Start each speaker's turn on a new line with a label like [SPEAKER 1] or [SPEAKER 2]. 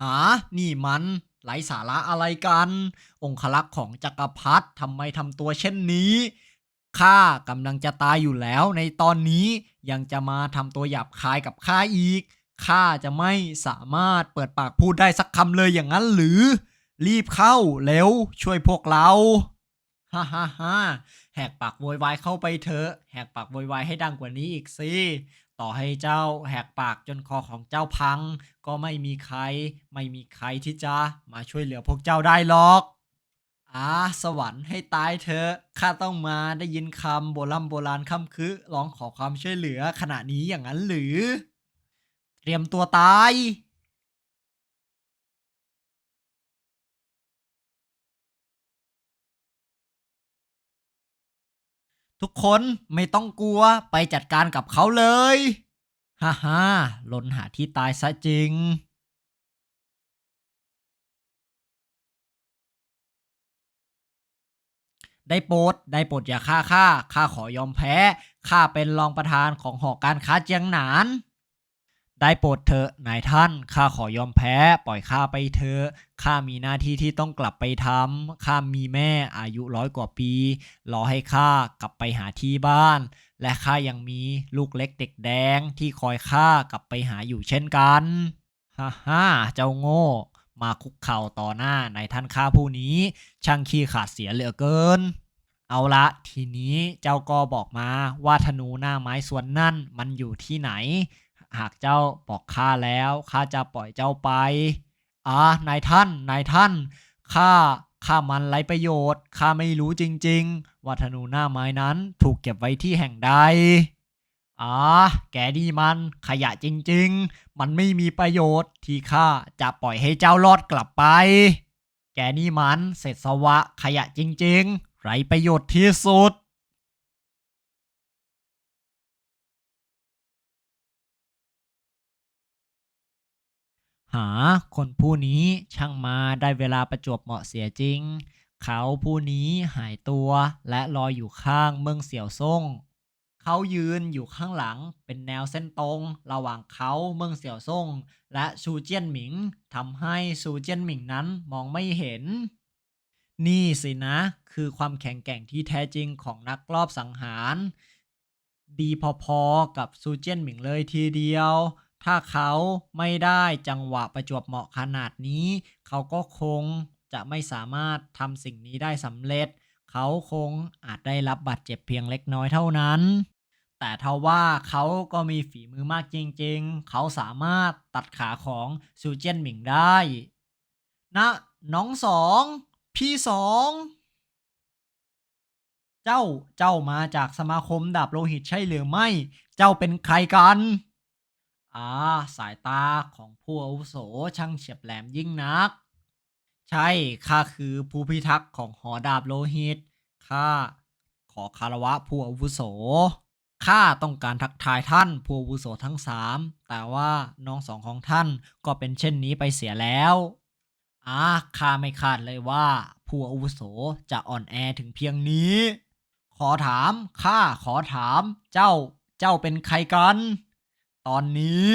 [SPEAKER 1] หา นี่มันไร้สาระอะไรกัน องคลักษ์ของจักรพรรดิทำไมทำตัวเช่นนี้ ข้ากำลังจะตายอยู่แล้วในตอนนี้ยังจะมาทำตัวหยาบคายกับข้าอีก ข้าจะไม่สามารถเปิดปากพูดได้สักคำเลยอย่างนั้นหรือ รีบเข้าเร็วช่วยพวกเราฮ่าฮ่าฮ่าแหกปากโวยวายเข้าไปเถอะ แหกปากโวยวายให้ดังกว่านี้อีกสิ ต่อให้เจ้าแหกปากจนคอของเจ้าพัง ก็ไม่มีใคร ไม่มีใครที่จะมาช่วยเหลือพวกเจ้าได้หรอกอาสวรรค์ให้ตายเถอะข้าต้องมาได้ยินคำโบราณโบราณคำคือร้องขอความช่วยเหลือขณะนี้อย่างนั้นหรือ เตรียมตัวตาย ทุกคนไม่ต้องกลัวไปจัดการกับเขาเลย ฮ่าฮ่าหล่นหาที่ตายซะจริง ได้โปรดได้โปรดอย่าฆ่าข้าข้าขอยอมแพ้ข้าเป็นรองประธานของหอการค้าเจียงหนาน ได้โปรดเถอะนายท่าน ข้าขอยอมแพ้ ปล่อยข้าไปเถอะ ข้ามีหน้าที่ที่ต้องกลับไปทำ ข้ามีแม่อายุร้อยกว่าปี รอให้ข้ากลับไปหาที่บ้าน และข้ายังมีลูกเล็กเด็กแดงที่คอยข้ากลับไปหาอยู่เช่นกัน ฮ่าฮ่าเจ้าโง่ มาคุกเข่าต่อหน้านายท่านข้าผู้นี้ ช่างขี้ขาดเสียเหลือเกินเอาละทีนี้เจ้าก็บอกมาว่าธนูหน้าไม้ส่วนนั่นมันอยู่ที่ไหน หากเจ้าบอกข้าแล้วข้าจะปล่อยเจ้าไปอ่านายท่านนายท่านข้าข้ามันไร้ประโยชน์ข้าไม่รู้จริง ๆ ว่าธนูหน้าไม้นั้นถูกเก็บไว้ที่แห่งใดอ่าแกนี่มันขยะจริง ๆ มันไม่มีประโยชน์ที่ข้าจะปล่อยให้เจ้ารอดกลับไป แกนี่มันเศษสวะขยะจริง ๆ ไรประโยชน์ที่สุด หาคนผู้นี้ช่างมาได้เวลาประจวบเหมาะเสียจริง เขาผู้นี้หายตัวและลอยอยู่ข้างเมืองเสี่ยวซ่ง เขายืนอยู่ข้างหลังเป็นแนวเส้นตรง ระหว่างเขาเมืองเสี่ยวซ่ง และซูเจียนหมิงทำให้ซูเจียนหมิงนั้นมองไม่เห็น นี่สินะ คือความแข็งแกร่งที่แท้จริงของนักลอบสังหาร ดีพอๆกับซูเจียนหมิงเลยทีเดียว ถ้าเขาไม่ได้จังหวะประจวบเหมาะขนาดนี้ เขาก็คงจะไม่สามารถทำสิ่งนี้ได้สำเร็จ เขาคงอาจได้รับบาดเจ็บเพียงเล็กน้อยเท่านั้น แต่ทว่าเขาก็มีฝีมือมากจริงๆ เขาสามารถตัดขาของซูเจนหมิงได้นะน้องสองพี่สองเจ้าเจ้ามาจากสมาคมดาบโลหิตใช่หรือไม่ เจ้าเป็นใครกัน อ่าสายตาของผู้อาวุโสช่างเฉียบแหลมยิ่งนัก ใช่ข้าคือผู้พิทักษ์ของหอดาบโลหิตข้าขอคารวะผู้อาวุโสข้าต้องการทักทายท่านผู้อาวุโสทั้งสามแต่ว่าน้องสองของท่านก็เป็นเช่นนี้ไปเสียแล้วอ่าข้าไม่คาดเลยว่า ผู้อาวุโสจะอ่อนแอถึงเพียงนี้ ขอถามข้าขอถาม เจ้าเจ้าเป็นใครกัน ตอนนี้